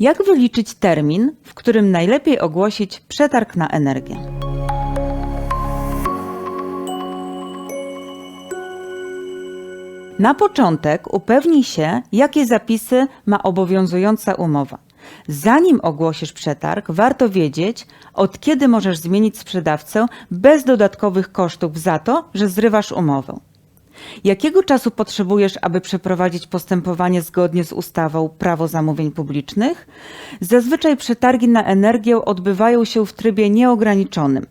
Jak wyliczyć termin, w którym najlepiej ogłosić przetarg na energię? Na początek upewnij się, jakie zapisy ma obowiązująca umowa. Zanim ogłosisz przetarg, warto wiedzieć, od kiedy możesz zmienić sprzedawcę bez dodatkowych kosztów za to, że zrywasz umowę. Jakiego czasu potrzebujesz, aby przeprowadzić postępowanie zgodnie z ustawą Prawo zamówień publicznych? Zazwyczaj przetargi na energię odbywają się w trybie nieograniczonym.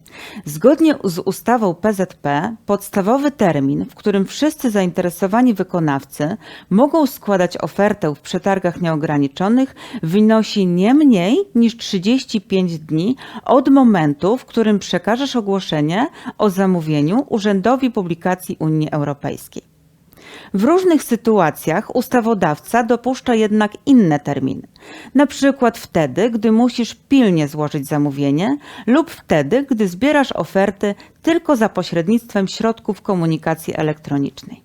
Zgodnie z ustawą PZP podstawowy termin, w którym wszyscy zainteresowani wykonawcy mogą składać ofertę w przetargach nieograniczonych, wynosi nie mniej niż 35 dni od momentu, w którym przekażesz ogłoszenie o zamówieniu Urzędowi Publikacji Unii Europejskiej. W różnych sytuacjach ustawodawca dopuszcza jednak inne terminy. Na przykład wtedy, gdy musisz pilnie złożyć zamówienie lub wtedy, gdy zbierasz oferty tylko za pośrednictwem środków komunikacji elektronicznej.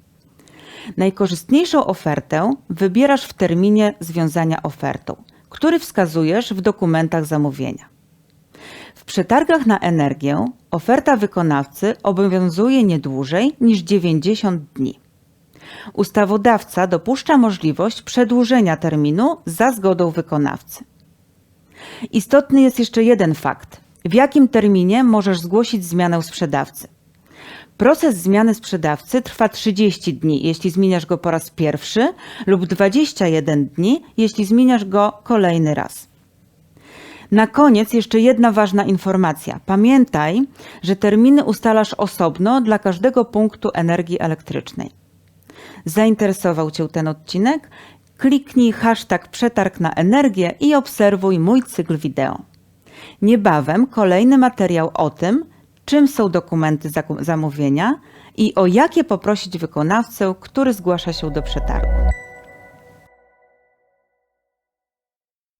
Najkorzystniejszą ofertę wybierasz w terminie związania ofertą, który wskazujesz w dokumentach zamówienia. W przetargach na energię oferta wykonawcy obowiązuje nie dłużej niż 90 dni. Ustawodawca dopuszcza możliwość przedłużenia terminu za zgodą wykonawcy. Istotny jest jeszcze jeden fakt. W jakim terminie możesz zgłosić zmianę sprzedawcy? Proces zmiany sprzedawcy trwa 30 dni, jeśli zmieniasz go po raz pierwszy, lub 21 dni, jeśli zmieniasz go kolejny raz. Na koniec jeszcze jedna ważna informacja. Pamiętaj, że terminy ustalasz osobno dla każdego punktu energii elektrycznej. Zainteresował Cię ten odcinek? Kliknij hashtag przetarg na energię i obserwuj mój cykl wideo. Niebawem kolejny materiał o tym, czym są dokumenty zamówienia i o jakie poprosić wykonawcę, który zgłasza się do przetargu.